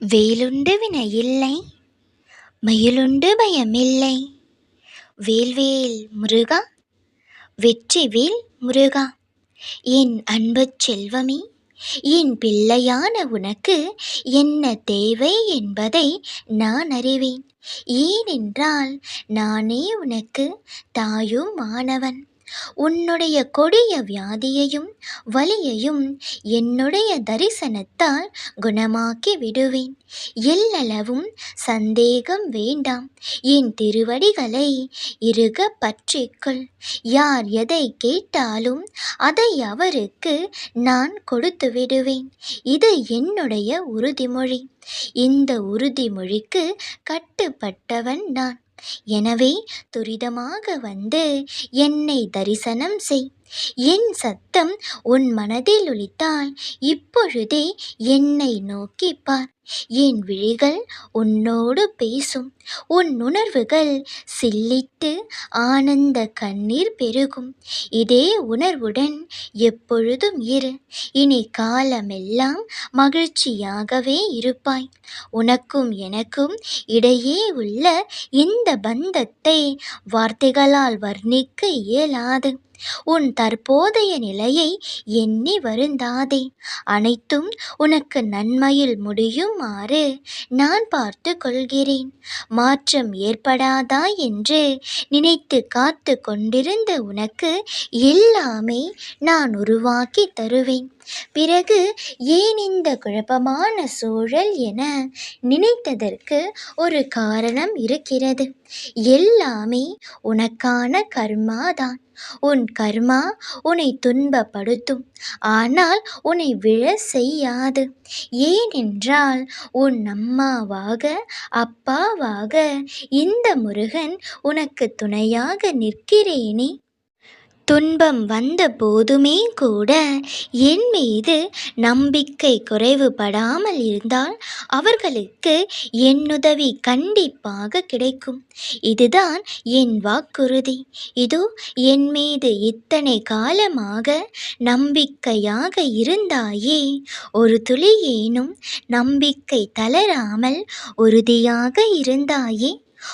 வேலுண்டு வினையில்லை மயிலுண்டு பயமில்லை. வேல்வேல் முருகா வெற்றிவேல் முருகா. என் அன்பு செல்வமே என் பிள்ளையான உனக்கு என்ன தேவை என்பதை நான் அறிவேன். ஏனென்றால் நானே உனக்கு தாயும் மாணவன் உன்னுடைய கொடிய வியாதியையும் வலியையும் என்னுடைய தரிசனத்தால் குணமாக்கி விடுவேன். எல்லளவும் சந்தேகம் வேண்டாம். என் திருவடிகளை இருக பற்றிக்கொள். யார் எதை கேட்டாலும் அதை அவருக்கு நான் கொடுத்து விடுவேன். இது என்னுடைய உறுதிமொழி. இந்த உறுதிமொழிக்கு கட்டுப்பட்டவன் நான். எனவே துரிதமாக வந்து என்னை தரிசனம் செய். என் சத்தம் உன் மனதில் ஒலித்தால் இப்பொழுதே என்னை நோக்கி பார். என் விழிகள் உன்னோடு பேசும். உன் உணர்வுகள் சில்லிட்டு ஆனந்த கண்ணீர் பெருகும். இதே உணர்வுடன் எப்பொழுதும் இரு. இனி காலமெல்லாம் மகிழ்ச்சியாகவே இருப்பாய். உனக்கும் எனக்கும் இடையே உள்ள இந்த பந்தத்தை வார்த்தைகளால் வர்ணிக்க இயலாது. உன் தற்போதைய நிலையை எண்ணி வருந்தாதே. அனைத்தும் உனக்கு நன்மையில் முடியுமாறு நான் பார்த்து கொள்கிறேன். மாற்றம் ஏற்படாதா என்று நினைத்து காத்து கொண்டிருந்த உனக்கு எல்லாமே நான் உருவாக்கி தருவேன். பிறகு ஏன் இந்த குழப்பமான சூழல் என நினைத்ததற்கு ஒரு காரணம் இருக்கிறது. எல்லாமே உனக்கான கர்மாதான் உன் கர்மா உன்னை துன்பப்படுத்தும். ஆனால் உன்னை விழ செய்யாது. ஏனென்றால் உன் அம்மாவாக அப்பாவாக இந்த முருகன் உனக்கு துணையாக நிற்கிறேனே. துன்பம் வந்த போதுமே கூட என் மீது நம்பிக்கை குறைவுபடாமல் இருந்தால் அவர்களுக்கு என் உதவி கண்டிப்பாக கிடைக்கும். இதுதான் என் வாக்குறுதி. இதோ என் மீது இத்தனை காலமாக நம்பிக்கையாக இருந்தாயே ஒரு துளியேனும் நம்பிக்கை தளராமல் உறுதியாக இருந்தாயே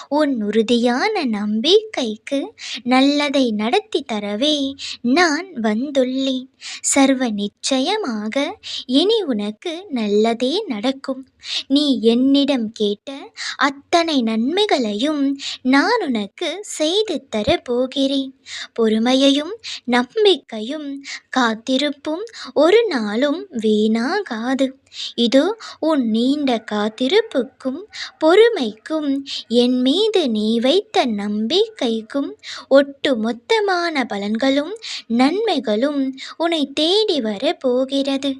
உன் உறுதியான நம்பிக்கைக்கு நல்லதை நடத்தி தரவே நான் வந்துள்ளேன். சர்வ நிச்சயமாக இனி உனக்கு நல்லதே நடக்கும். நீ என்னிடம் கேட்ட அத்தனை நன்மைகளையும் நான் உனக்கு செய்து தர போகிறேன். பொறுமையையும் நம்பிக்கையும் காத்திருப்பும் ஒரு நாளும் வீணாகாது. இது உன் நீண்ட காத்திருப்புக்கும் பொறுமைக்கும் என் மீது நீ வைத்த நம்பிக்கைக்கும் ஒட்டு மொத்தமான பலன்களும் நன்மைகளும் உன்னை தேடி வர போகிறது.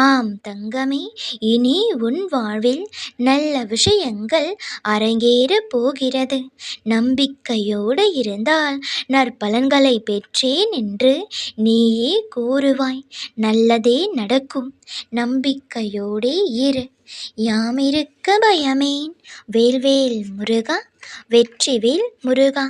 ஆம் தங்கமே இனி உன் வாழ்வில் நல்ல விஷயங்கள் அரங்கேற போகிறது. நம்பிக்கையோடு இருந்தால் நற்பலன்களை பெற்றேன் என்று நீயே கூறுவாய். நல்லதே நடக்கும். நம்பிக்கையோடே இரு. யாமிருக்க பயமேன். வேல்வேல் முருகா வெற்றிவேல் முருகா.